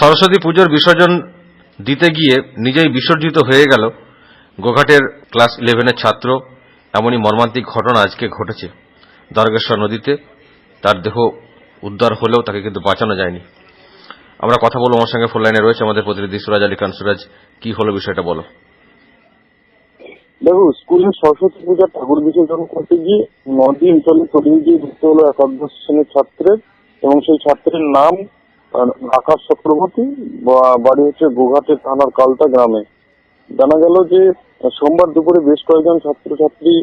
সরস্বতী পুজোর বিসর্জন দিতে গিয়ে নিজেই বিসর্জিত হয়ে গেল গোঘাটের ক্লাস ইলেভেনের ছাত্র। এমনই মর্মান্তিক ঘটনা আজকে ঘটেছে। দ্বারকেশ্বর নদীতে তার দেহ উদ্ধার হলেও তাকে কিন্তু বাঁচানো যায়নি। আমরা কথা বলব আমার সঙ্গে ফোন লাইনে রয়েছে আমাদের প্রতিনিধি সুরাজ আলী খান। সুরাজ, কি হলো বিষয়টা বলো। দেখো, স্কুলে সরস্বতী পূজার ঠাকুর বিসর্জন করতে গিয়ে নদী অঞ্চলে তলিয়ে গিয়ে হলো একাদশ শ্রেণির ছাত্রের এবং সেই ছাত্রের নাম আকাশ চক্রবর্তী বাড়ি হচ্ছে গোঘাটের থানার কালতা গ্রামে। জানা গেল যে সোমবার দুপুরে বেশ কয়েকজন ছাত্রছাত্রী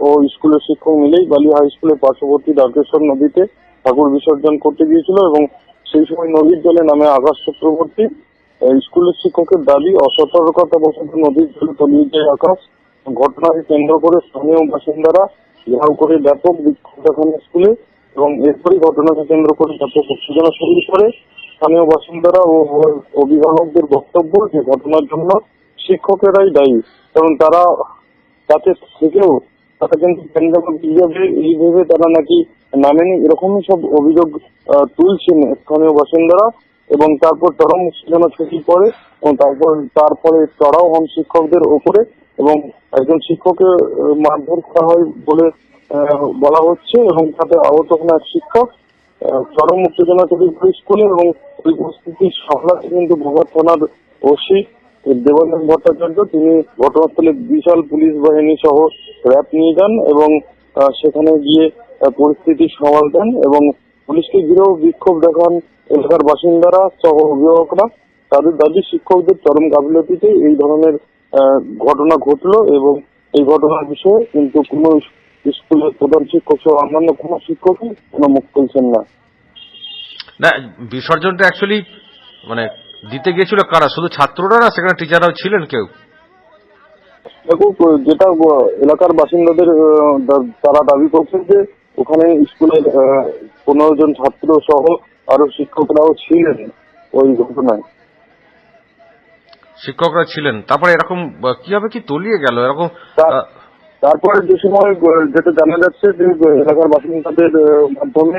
ও স্কুলের শিক্ষক মিলেই বালি হাই স্কুলের পার্শ্ববর্তী দ্বারকেশ্বর নদীতে ঠাকুর বিসর্জন করতে গিয়েছিল এবং সেই সময় নদীর জলে নামে আকাশ চক্রবর্তী স্কুলের শিক্ষকের দাবি, অসতর্কতা বশত নদীর জলে তলিয়ে যায় আকাশ। ঘটনাকে কেন্দ্র করে স্থানীয় বাসিন্দারা ঘেরাও করে ব্যাপক বিক্ষোভ দেখান স্কুলে এবং এরপরই ঘটনাকে কেন্দ্র করে ব্যাপক উত্তেজনা শুরু করে স্থানীয় বাসিন্দারা ও অভিভাবকদের বক্তব্য যে ঘটনার জন্য শিক্ষকেরাই দায়ী। কারণ তারা তাতে থেকেও তারা কিন্তু এই ভেবে তারা নাকি নামেনি এরকমই সব অভিযোগ তুলছেন স্থানীয় বাসিন্দারা এবং তারপর চরম উত্তেজনা ছড়িয়ে পড়ে এবং তারপর, তারপরে চড়াও হন শিক্ষকদের ওপরে এবং একজন শিক্ষকের মারধর করা হয় বলে বলা হচ্ছে এবং তাতে আহত হন এক শিক্ষক চরম উত্তেজনা তৈরি করে স্কুলে এবং ওই পরিস্থিতি সামলাতে কিন্তু থানার ওসি দেবানন্দ ভট্টাচার্য, তিনি ঘটনাস্থলে বিশাল পুলিশ বাহিনী সহ র্যাব নিয়ে যান এবং সেখানে গিয়ে পরিস্থিতি সামাল দেন এবং পুলিশকে ঘিরেও বিক্ষোভ দেখান এলাকার বাসিন্দারা, সহ অভিভাবকরা। তাদের দাবি, শিক্ষকদের চরম গাফিলতিতে এই ধরনের ঘটনা ঘটলো এবং এই ঘটনার বিষয়ে কিন্তু কোনো স্কুলের প্রধান শিক্ষক সহ অন্যান্য কোনো শিক্ষকই কোনো মুখ খুলছেন না। না বিসর্জনটা অ্যাকচুয়ালি মানে দিতে গিয়েছিল কারা? শুধু ছাত্ররা না সেখানে টিচাররাও ছিলেন কেউ? দেখো যেটা এলাকার বাসিন্দাদের তারা দাবি করছেন যে ওখানে স্কুলের পনেরো জন ছাত্র সহ আরও শিক্ষকরাও ছিলেন ওই ঘটনায়। শিক্ষকরা ছিলেন। তারপরে এরকম কীভাবে কি তলিয়ে গেল? এরকম তারপরে যে সময় যেটা জানা যাচ্ছে যে, এলাকার বাসিন্দাদের মাধ্যমে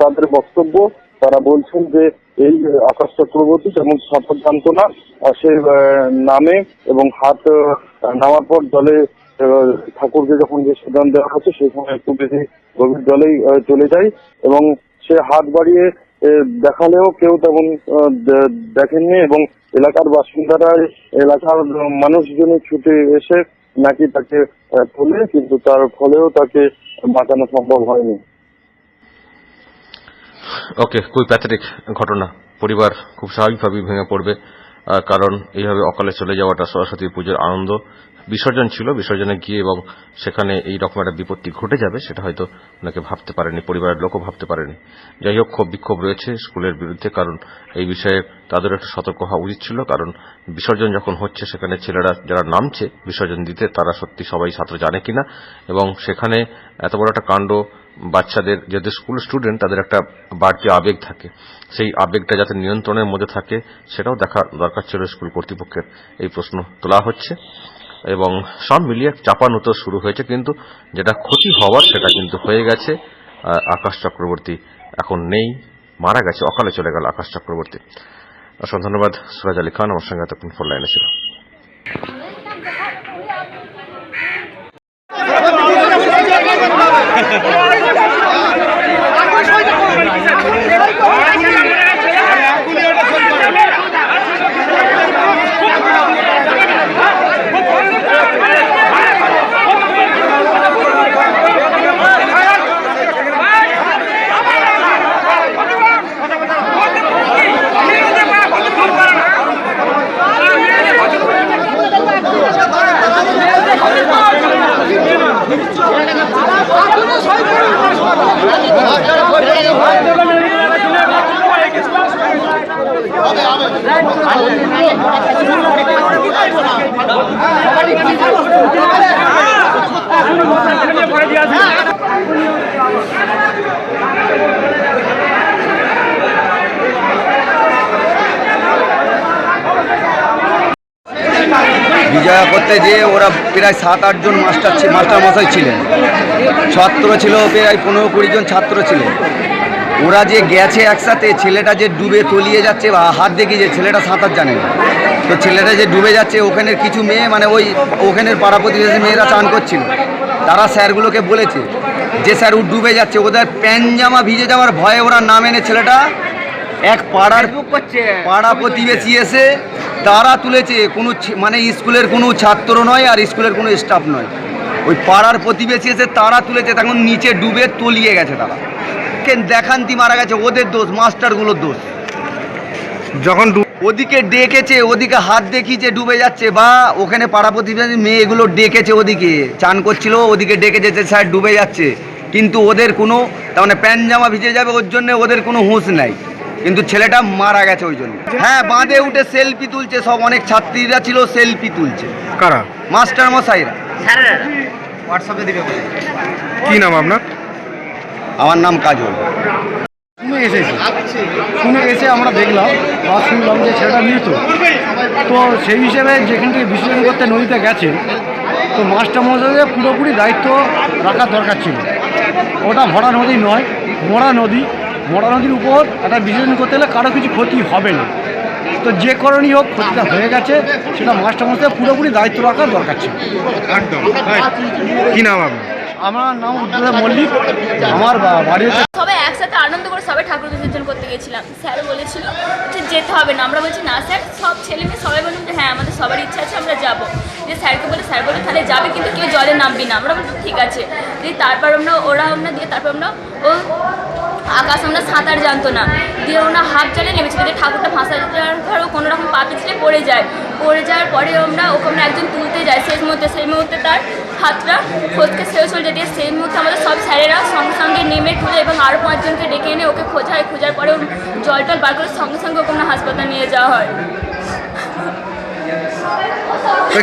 তাদের বক্তব্য, তারা বলছেন যে, এই আকাশ চক্রবর্তী যেমন সাঁতার জানতো না সে নামে এবং হাত নামার পর জলে ঠাকুরকে যখন বিসর্জন দেওয়া হচ্ছে, সেই সময় একটু বেশি গভীর জলেই চলে যায় এবং সে হাত বাড়িয়ে দেখালেও কেউ তেমন দেখেননি এবং এলাকার বাসিন্দারা, এলাকার মানুষজনই ছুটে এসে নাকি তাকে তোলে, কিন্তু তার ফলেও তাকে বাঁচানো সম্ভব হয়নি। ওকে খুবই প্যাথেটিক ঘটনা। পরিবার খুব স্বাভাবিকভাবেই ভেঙে পড়বে। কারণ এইভাবে অকালে চলে যাওয়াটা সরস্বতী পুজোর আনন্দ। বিসর্জন ছিল, বিসর্জনে গিয়ে এবং সেখানে এই রকম একটা বিপত্তি ঘটে যাবে, সেটা হয়তো ওনাকে ভাবতে পারেনি, পরিবারের লোকও ভাবতে পারেনি। যাই হোক ক্ষোভ বিক্ষোভ রয়েছে স্কুলের বিরুদ্ধে, কারণ এই বিষয়ে তাদের একটু সতর্ক হওয়া উচিত ছিল, কারণ বিসর্জন যখন হচ্ছে, সেখানে ছেলেরা যারা নামছে, বিসর্জন দিতে তারা সত্যি সবাই ছাত্র জানে কিনা, এবং সেখানে এত বড় একটা কাণ্ড বাচ্চাদের যেহেতু স্কুল স্টুডেন্ট তাদের একটা বাড়তি আবেগ থাকে। সেই আবেগটা যাতে নিয়ন্ত্রণের মধ্যে থাকে, সেটাও দেখা দরকার ছিল স্কুল কর্তৃপক্ষের এই প্রশ্ন তোলা হচ্ছে। এবং সব মিলিয়ে চাপানুতো শুরু হয়েছে, কিন্তু যেটা ক্ষতি হওয়ার সেটা কিন্তু হয়ে গেছে। আকাশ চক্রবর্তী এখন নেই, মারা গেছে, অকালে চলে গেল আকাশ চক্রবর্তী। অসংখ্য ধন্যবাদ, সুরাজ আলী খান, আমার সঙ্গে এতক্ষণ ফোন লাইনে ছিল বিজয়া করতে যেয়ে ওরা প্রায় সাত আটজন মাস্টার মাস্টার মশাই ছিলেন। ছাত্র ছিল প্রায় পনেরো কুড়ি জন ছাত্র ছিলেন ওরা যে গেছে একসাথে ছেলেটা যে ডুবে তলিয়ে যাচ্ছে বা হাত দেখি যে ছেলেটা সাঁতার জানে না। তো ছেলেটা যে ডুবে যাচ্ছে ওখানের কিছু মেয়ে মানে ওই ওখানের পাড়া প্রতিবেশী মেয়েরা চান করছিল। তারা স্যারগুলোকে বলেছে যে স্যার ও ডুবে যাচ্ছে ওদের প্যান্ট জামা ভিজে যাওয়ার ভয়ে ওরা না মেনে ছেলেটা এক পাড়ার পাড়া প্রতিবেশী এসে তারা তুলেছে, কোনো মানে স্কুলের কোনো ছাত্র নয় আর স্কুলের কোনো স্টাফ নয়। ওই পাড়ার প্রতিবেশী এসে তারা তুলেছে, তখন নিচে ডুবে তলিয়ে গেছে তারা। কেন দেখান্তি মারা গেছে, ওদের দোষ মাস্টারগুলোর দোষ। যখন ওদিকে ডেকেছে, ওদিকে হাত দেখিয়েছে ডুবে যাচ্ছে, বা ওখানে পাড়া প্রতিবেশী মেয়েগুলো ডেকেছে ওদিকে, চান করছিল, ওদিকে ডেকেছে যে স্যার ডুবে যাচ্ছে। কিন্তু ওদের কোনো, তার মানে প্যান্ট জামা ভিজে যাবে ওর জন্য, ওদের কোনো হুঁশ নাই। কিন্তু ছেলেটা মারা গেছে ওই জন্য। হ্যাঁ বাঁধে উঠে সেলফি তুলছে সব অনেক ছাত্রীরা ছিল সেলফি তুলছে। কারা? মাস্টার মশাইরা। কি নাম আপনার? আমার নাম কাজল। শুনে এসেছি শুনে এসে আমরা দেখলাম বা শুনলাম যে ছেলেটা মৃত। তো সেই হিসেবে যেখান থেকে বিসর্জন করতে নদীতে গেছে তো মাস্টার মশাইদের পুরোপুরি দায়িত্ব রাখার দরকার ছিল। ওটা ভরা নদী নয় মরা নদী। মরা নদীর উপর একটা বিসর্জন করতে গেলে কারও কিছু ক্ষতি হবে না। তো যে কারণেই হোক ক্ষতিটা হয়ে গেছে সেটা মাস্টার মশাই পুরোপুরি দায়িত্ব রাখার দরকার ছিল। একদম। কি নাম আপনার? আমার নাম উজ্জ্বল মল্লিক। আমার বাড়ি হচ্ছে সবাই একসাথে আনন্দ করে সবাই ঠাকুর বিসর্জন করতে গেছিলাম। স্যার বলেছিল যে যেতে হবে না। আমরা বলছি না স্যার সব ছেলে মেয়ে সবাই বললাম যে হ্যাঁ আমাদের সবার ইচ্ছা আছে আমরা যাব। যে স্যারকে বলে স্যার বলে তাহলে যাবে কিন্তু কেউ জলে নামবি না। আমরা বলছি ঠিক আছে। দিয়ে তারপর আমরা ওরা আমরা দিয়ে তারপর আমরা ও আকাশ আমরা সাঁতার জানতো না। দিয়ে ওরা হাফ জলে নেমেছিল। যে ঠাকুরটা ফাঁসা ও কোনো রকম পা পিছলে পড়ে যায়। পড়ে যাওয়ার পরে আমরা ওখানে একজন তুলতে যাই। সেই মুহূর্তে সেই মুহূর্তে তার হাতটা খোঁজকে শেষ হয়ে যায় দিয়ে সেই মুহূর্তে আমাদের সব স্যারেরা সঙ্গে সঙ্গে নেমে তুলে এবং আরও পাঁচজনকে ডেকে এনে ওকে খোঁজায়। খোঁজার পরে ওর জল টল বার করে সঙ্গে সঙ্গে আমরা হাসপাতাল নিয়ে যাওয়া হয়।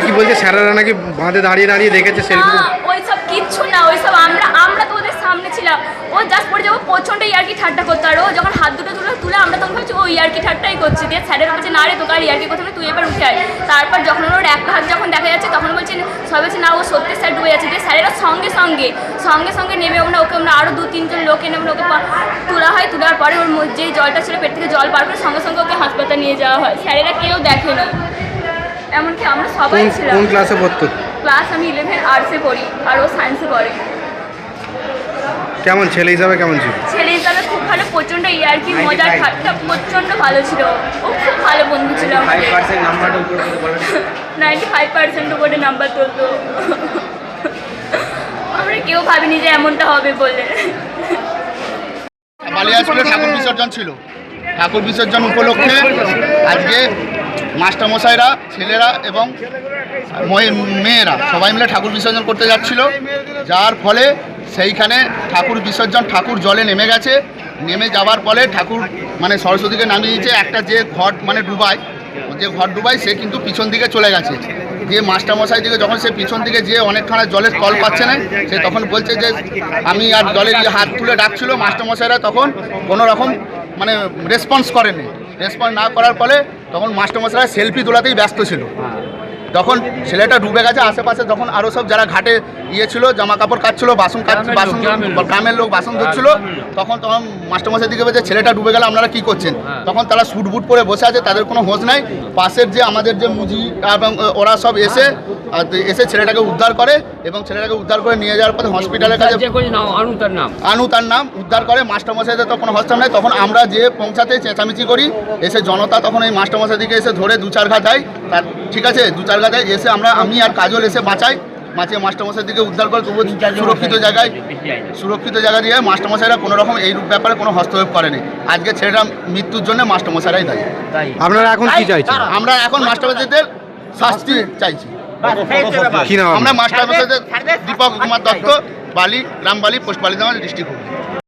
কি বলছে? স্যারেরা নাকি বাঁধে দাঁড়িয়ে দাঁড়িয়ে দেখেছে সেলফি না ওইসব কিচ্ছু না। ওইসব আমরা আমরা তো ওদের সামনে ছিলাম। ও জাস্ট পড়ে যাব প্রচণ্ড ইয়ার্কি ঠাট্টা করতো। আর ও যখন হাত দুটো তুলে তুলে আমরা তখন ভাবছি ও ইয়ার্কি ঠাট্টাই করছে। দিয়ে স্যারের বলছে না রে তোকে আর ইয়ার্কি করতে তুই এবার উঠে আয়। তারপর যখন ওর একটা হাত যখন দেখা যাচ্ছে তখন বলছে সবাই বলছে না ও সত্যি স্যার ডুবে যাচ্ছে। দিয়ে স্যারেরা সঙ্গে সঙ্গে সঙ্গে সঙ্গে নেমে আমরা ওকে আমরা আরও দু তিনজন লোক এনে আমরা ওকে তোলা হয়। তোলার পরে ওর যেই জলটা ছিল পেট থেকে জল পার করে সঙ্গে সঙ্গে ওকে হাসপাতাল নিয়ে যাওয়া হয়। স্যারেরা কেউ দেখেনি। এমনকি আমরা সবাই ছিলাম। কোন ক্লাসে পড়তো? ক্লাস আমি ইলেভেন আর্টসে পড়ি আর ও সায়েন্সে পড়ে। কেমন ছেলে হিসাবে কেমন ছিল? ছেলে হিসাবে খুব ভালো প্রচণ্ড ইয়ার্কি মজার ঠাট্টা প্রচণ্ড ভালো ছিল। ও খুব ভালো বন্ধু ছিল। আমাদের নাইনটি ফাইভ পার্সেন্ট উপরে নাম্বার তুলতো আমরা কেউ ভাবিনি যে এমনটা হবে বলে। বালিয়া স্কুলে ঠাকুর বিসর্জন ছিল। ঠাকুর বিসর্জন উপলক্ষে আজকে মাস্টারমশাইরা ছেলেরা এবং মেয়েরা সবাই মিলে ঠাকুর বিসর্জন করতে যাচ্ছিল। যার ফলে সেইখানে ঠাকুর বিসর্জন, ঠাকুর জলে নেমে গেছে। নেমে যাওয়ার ফলে ঠাকুর মানে সরস্বতীকে নামিয়ে দিয়েছে। একটা যে ঘর মানে ডুবায়, যে ঘর ডুবায়, সে কিন্তু পিছন দিকে চলে গেছে। যে মাস্টারমশাই দিকে যখন সে পিছন দিকে যেয়ে অনেকখানা জলের কল পাচ্ছে না, সে তখন বলছে যে, আমি আর জলের ইয়ে হাত তুলে ডাকছিল। মাস্টারমশাইরা তখন কোনো রকম মানে রেসপন্স করেনি রেসপন্স না করার ফলে তখন মাস্টারমশাইরা সেলফি তোলাতেই ব্যস্ত ছিল। তখন ছেলেটা ডুবে গেছে আশেপাশে যখন আরও সব যারা ঘাটে ইয়ে ছিল জামা কাপড় কাটছিল বাসন কাট বাসন গ্রামের লোক। বাসন ধরছিল তখন তখন মাস্টারমশাই দিকে বলছে ছেলেটা ডুবে গেলে আপনারা কি করছেন? তখন তারা সুট বুট পরে বসে আছে তাদের কোনো হোঁশ নাই। পাশের যে আমাদের যে মুজি এবং ওরা সব এসে এসে ছেলেটাকে উদ্ধার করে এবং ছেলেটাকে উদ্ধার করে নিয়ে যাওয়ার পথে হসপিটালের কাছে আনু তার নাম? উদ্ধার করে। মাস্টারমশাইদের তো কোনো হস্তাম নেই। তখন আমরা যে পৌঁছাতে চেঁচামেচি করি এসে জনতা তখন এই মাস্টারমশাই দিকে এসে ধরে দু চার ঘা যায় তার ঠিক আছে দু চার যায় এসে আমরা আমি আর কাজল এসে বাঁচাই। বাঁচিয়ে মাস্টারমশাই দিকে উদ্ধার করে তবু সুরক্ষিত জায়গায় সুরক্ষিত জায়গা দিয়ে মাস্টারমশাইরা কোনো রকম এই ব্যাপারে কোনো হস্তক্ষেপ করেনি। আজকে ছেলেটা মৃত্যুর জন্য মাস্টারমশাইরাই দায়ী। আপনারা এখন কি চাইছেন? আমরা এখন মাস্টারমশাইদের শাস্তি চাইছি। আমরা মাস্টারমশাইদের দীপক কুমার দত্ত বালি গ্রাম বালি পোস্ট বালিদামা ডিস্ট্রিক্ট